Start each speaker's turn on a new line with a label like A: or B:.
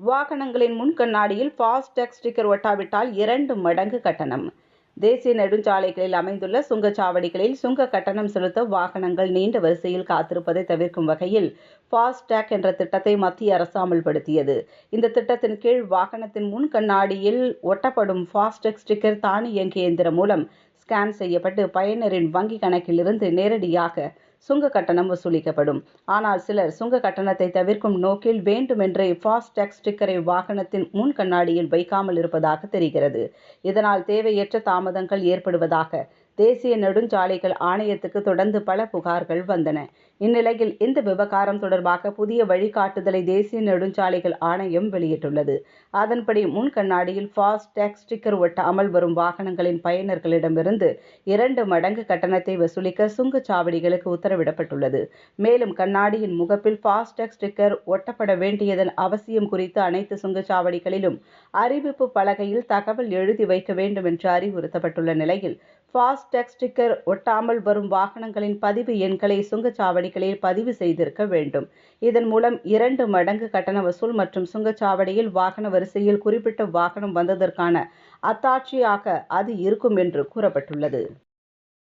A: வாகனங்களின் முன் கண்ணாடியில் ஃபாஸ்டேக் ஸ்டிக்கர் ஒட்டாவிட்டால் இரண்டு மடங்கு கட்டணம். தேசிய நெடுஞ்சாலைகளில் அமைந்துள்ள சுங்கச்சாவடிகளில் சுங்க கட்டணம் செலுத்த வாகனங்கள் நீண்ட வரிசையில் காத்திருப்பதை தவிர்க்கும் வகையில் ஃபாஸ்டேக் என்ற திட்டத்தை மத்திய அரசு அமல்படுத்தியது. இந்த திட்டத்தின் கீழ் வாகனத்தின் முன் கண்ணாடியில் ஒட்டப்படும் ஃபாஸ்டேக் ஸ்டிக்கர் தானியங்கி இயந்திரம் மூலம் ஸ்கேன் செய்யப்பட்டு பயனரின் வங்கி கணக்கிலிருந்து நேரடியாக சுங்க கட்டணம் வசூலிக்கப்படும். ஆனால் சிலர் சுங்க கட்டணத்தை தவிர்க்கும் நோக்கில் வேண்டுமென்றே ஃபாஸ்டேக் ஸ்டிக்கரை வாகனத்தின் முன் கண்ணாடியில் வைக்காமல் இருப்பதாக தெரிகிறது. இதனால் தேவையற்ற தாமதங்கள் ஏற்படுவதாக தேசிய நெடுஞ்சாலைகள் ஆணையத்துக்கு தொடர்ந்து பல புகார்கள் வந்தன. இந்நிலையில் இந்த விவகாரம் தொடர்பாக புதிய வழிகாட்டுதலை தேசிய நெடுஞ்சாலைகள் ஆணையம் வெளியிட்டுள்ளது. அதன்படி முன் கண்ணாடியில் ஃபாஸ்டேக் ஸ்டிக்கர் ஒட்டாமல் வரும் வாகனங்களின் பயனர்களிடமிருந்து இரண்டு மடங்கு கட்டணத்தை வசூலிக்க சுங்கச்சாவடிகளுக்கு உத்தரவிடப்பட்டுள்ளது. மேலும் கண்ணாடியின் முகப்பில் ஃபாஸ்டேக் ஸ்டிக்கர் ஒட்டப்பட வேண்டியதன் அவசியம் குறித்து அனைத்து சுங்கச்சாவடிகளிலும் அறிவிப்பு பலகையில் தகவல் எழுதி வைக்க வேண்டும் என்று அறிவுறுத்தப்பட்டுள்ள நிலையில் ஃபாஸ்டேக் ஸ்டிக்கர் ஒட்டாமல் வரும் வாகனங்களின் பதிவு எண்களை சுங்கச்சாவடிகளில் பதிவு செய்திருக்க வேண்டும். இதன் மூலம் இரண்டு மடங்கு கட்டண வசூல் மற்றும் சுங்கச்சாவடியில் வாகன வரிசையில் குறிப்பிட்ட வாகனம் வந்ததற்கான அத்தாட்சியாக அது இருக்கும் என்று கூறப்பட்டுள்ளது.